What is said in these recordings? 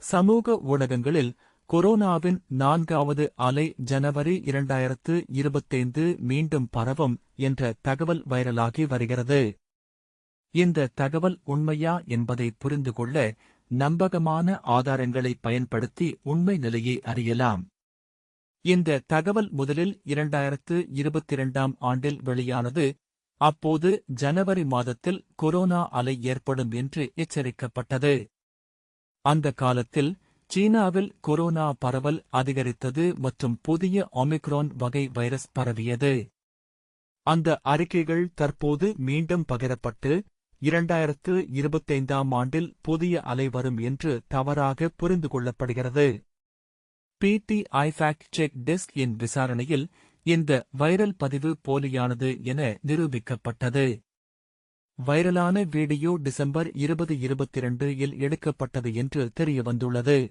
சமூக ஊடகங்களில் கொரோனாவின் நான்காவது அலை ஜனவரி இரண்டாயிரத்து இருபத்தைந்து மீண்டும் பரவும் என்ற தகவல் வைரலாகி வருகிறது. இந்த தகவல் உண்மையா என்பதை புரிந்து கொள்ள நம்பகமான ஆதாரங்களை பயன்படுத்தி உண்மை நிலையை அறியலாம். இந்த தகவல் முதலில் இரண்டாயிரத்து இருபத்திரண்டாம் ஆண்டில் வெளியானது. அப்போது ஜனவரி மாதத்தில் கொரோனா அலை ஏற்படும் என்று எச்சரிக்கப்பட்டது. அந்த காலத்தில் சீனாவில் கொரோனா பரவல் அதிகரித்தது மற்றும் புதிய ஒமிக்ரான் வகை வைரஸ் பரவியது. அந்த அறிக்கைகள் தற்போது மீண்டும் பகிரப்பட்டு இரண்டாயிரத்து இருபத்தைந்தாம் ஆண்டில் புதிய அலை வரும் என்று தவறாக புரிந்து கொள்ளப்படுகிறது. பிடிஐ ஃபேக்ட் செக் டெஸ்க் இன் விசாரணையில் இந்த வைரல் பதிவு போலியானது என நிரூபிக்கப்பட்டது. வைரலான வீடியோ டிசம்பர் இருபது இருபத்திரண்டு இல் எடுக்கப்பட்டது என்று தெரியவந்துள்ளது.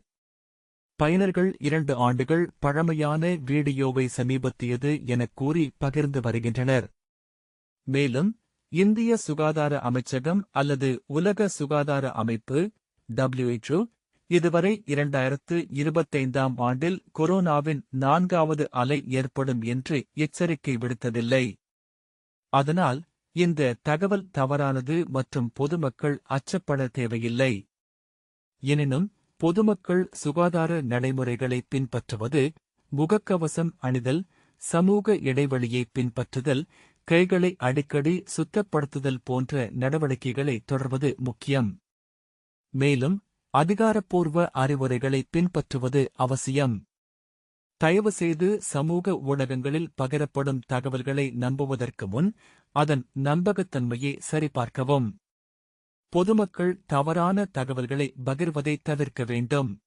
பயனர்கள் இரண்டு ஆண்டுகள் பழமையான வீடியோவை சமீபத்தியது எனக் கூறி பகிர்ந்து வருகின்றனர். மேலும் இந்திய சுகாதார அமைச்சகம் அல்லது உலக சுகாதார அமைப்பு WHO இதுவரை இரண்டாயிரத்து இருபத்தைந்தாம் ஆண்டில் கொரோனாவின் நான்காவது அலை ஏற்படும் என்று எச்சரிக்கை விடுத்ததில்லை. அதனால் இந்த தகவல் தவறானது மற்றும் பொதுமக்கள் அச்சப்பட தேவையில்லை. எனினும் பொதுமக்கள் சுகாதார நடைமுறைகளை பின்பற்றுவது முகக்கவசம் அணிதல் சமூக இடைவெளியை பின்பற்றுதல் கைகளை அடிக்கடி சுத்தப்படுத்துதல் போன்ற நடவடிக்கைகளை தொடர்வது முக்கியம். மேலும் அதிகாரப்பூர்வ அறிவுரைகளை பின்பற்றுவது அவசியம். தயவுசெய்து சமூக ஊடகங்களில் பகிரப்படும் தகவல்களை நம்புவதற்கு முன் அதன் நம்பகத்தன்மையை சரிபார்க்கவும். பொதுமக்கள் தவறான தகவல்களை பகிர்வதை தவிர்க்க வேண்டும்.